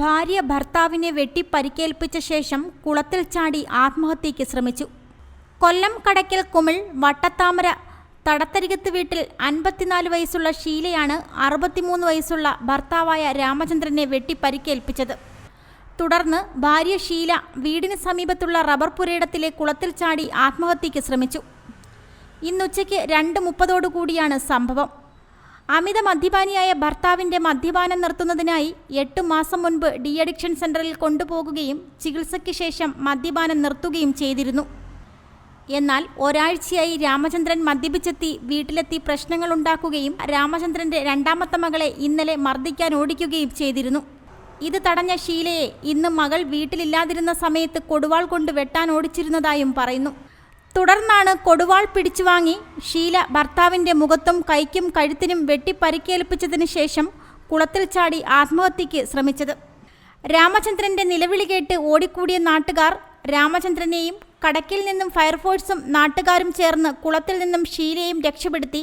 ഭാര്യ ഭർത്താവിനെ വെട്ടി പരിക്കേൽപ്പിച്ച ശേഷം കുളത്തിൽ ചാടി ആത്മഹത്യയ്ക്ക് ശ്രമിച്ചു. കൊല്ലം കടയ്ക്കൽ കുമിൾ വട്ടത്താമര തടത്തരികത്ത് വീട്ടിൽ അൻപത്തിനാല് വയസ്സുള്ള ഷീലയാണ് അറുപത്തിമൂന്ന് വയസ്സുള്ള ഭർത്താവായ രാമചന്ദ്രനെ വെട്ടി പരിക്കേൽപ്പിച്ചത് തുടർന്ന് ഭാര്യ ഷീല വീടിന് സമീപത്തുള്ള റബ്ബർ പുരയിടത്തിലെ കുളത്തിൽ ചാടി ആത്മഹത്യയ്ക്ക് ശ്രമിച്ചു. ഇന്നുച്ചയ്ക്ക് രണ്ട് മുപ്പതോടുകൂടിയാണ് സംഭവം. അമിത മദ്യപാനിയായ ഭർത്താവിന്റെ മദ്യപാനം നിർത്തുന്നതിനായി എട്ട് മാസം മുൻപ് ഡി അഡിക്ഷൻ സെന്ററിൽ കൊണ്ടുപോകുകയും ചികിത്സയ്ക്ക് ശേഷം മദ്യപാനം നിർത്തുകയും ചെയ്തിരുന്നു. എന്നാൽ ഒരാഴ്ചയായി രാമചന്ദ്രൻ മദ്യപിച്ചെത്തി വീട്ടിലെത്തി പ്രശ്നങ്ങളുണ്ടാക്കുകയും രാമചന്ദ്രന്റെ രണ്ടാമത്തെ മകളെ ഇന്നലെ മർദ്ദിക്കാൻ ഓടിക്കുകയും ചെയ്തിരുന്നു. ഇത് തടഞ്ഞ ഷീലയെ ഇന്ന് മകൾ വീട്ടിലില്ലാതിരുന്ന സമയത്ത് കൊടുവാൾ കൊണ്ട് വെട്ടാൻ ഓടിച്ചിരുന്നതായും പറയുന്നു. തുടർന്നാണ് കൊടുവാൾ പിടിച്ചു വാങ്ങി. ഷീല ഭർത്താവിന്റെ മുഖത്തും കൈക്കും കഴുത്തിനും വെട്ടി പരിക്കേൽപ്പിച്ചതിന് ശേഷം കുളത്തിൽ ചാടി ആത്മഹത്യയ്ക്ക് ശ്രമിച്ചത്. രാമചന്ദ്രന്റെ നിലവിളി കേട്ട് ഓടിക്കൂടിയ നാട്ടുകാർ രാമചന്ദ്രനെയും കടക്കിൽ നിന്നും ഫയർഫോഴ്സും നാട്ടുകാരും ചേർന്ന് കുളത്തിൽ നിന്നും ഷീലയും രക്ഷപ്പെടുത്തി.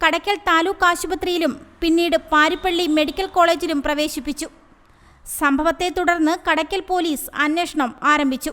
കടക്കൽ താലൂക്ക് ആശുപത്രിയിലും പിന്നീട് പാരിപ്പള്ളി മെഡിക്കൽ കോളേജിലും പ്രവേശിപ്പിച്ചു. സംഭവത്തെ തുടർന്ന് കടക്കൽ പോലീസ് അന്വേഷണം ആരംഭിച്ചു.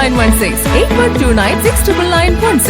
916 8129 69916.